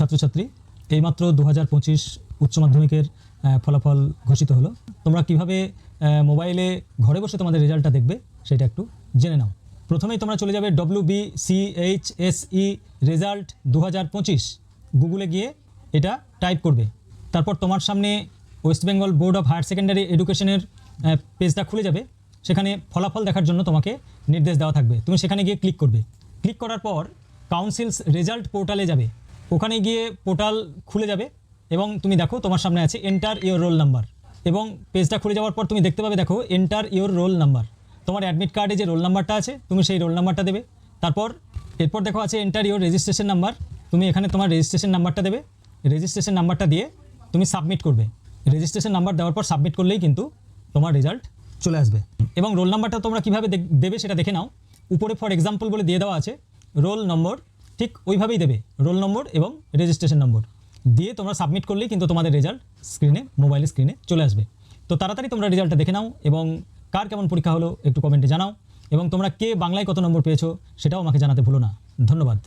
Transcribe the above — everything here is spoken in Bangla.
ছাত্রছাত্রী, এইমাত্র দু হাজার পঁচিশ উচ্চ মাধ্যমিকের ফলাফল ঘোষিত হলো। তোমরা কীভাবে মোবাইলে ঘরে বসে তোমাদের রেজাল্টটা দেখবে সেটা একটু জেনে নাও। প্রথমেই তোমরা চলে যাবে W B C H S E result দু হাজার পঁচিশ। গুগলে গিয়ে এটা টাইপ করবে। তারপর তোমার সামনে West Bengal board of higher secondary এডুকেশনের পেজটা খুলে যাবে। সেখানে ফলাফল দেখার জন্য তোমাকে নির্দেশ দেওয়া থাকবে। তুমি সেখানে গিয়ে ক্লিক করবে। ক্লিক করার পর কাউন্সিলস রেজাল্ট পোর্টালে যাবে। ওখানে গিয়ে পোর্টাল খুলে যাবে এবং তুমি দেখো তোমার সামনে আছে এন্টার ইওর রোল নাম্বার এবং পেজটা খুলে যাওয়ার পর তুমি দেখতে পাবে, দেখো এন্টার ইওর রোল নাম্বার তোমার অ্যাডমিট কার্ডে যে রোল নাম্বারটা আছে, তুমি সেই রোল নাম্বারটা দেবে। তারপর, এরপর দেখো আছে এন্টার ইওর রেজিস্ট্রেশন নাম্বার তুমি এখানে তোমার রেজিস্ট্রেশন নাম্বারটা দেবে। রেজিস্ট্রেশন নাম্বারটা দিয়ে তুমি সাবমিট করবে। রেজিস্ট্রেশন নাম্বার দেওয়ার পর সাবমিট করলেই কিন্তু তোমার রেজাল্ট চলে আসবে। এবং রোল নাম্বারটা তোমরা কীভাবে দেবে সেটা দেখে নাও। উপরে ফর এক্সাম্পল বলে দিয়ে দেওয়া আছে রোল নম্বর ঠিক ওইভাবেই দেবে, রোল নম্বর এবং রেজিস্ট্রেশন নম্বর। দিয়ে তোমরা সাবমিট করলেই কিন্তু তোমাদের রেজাল্ট স্ক্রিনে মোবাইল স্ক্রিনে চলে আসবে। তো তাড়াতাড়ি তোমরা রেজাল্টটা দেখে নাও এবং কার কেমন পরীক্ষা হলো একটু কমেন্টে জানাও এবং তোমরা কে বাংলায় কত নম্বর পেয়েছ সেটাও আমাকে জানাতে ভুলো না। ধন্যবাদ।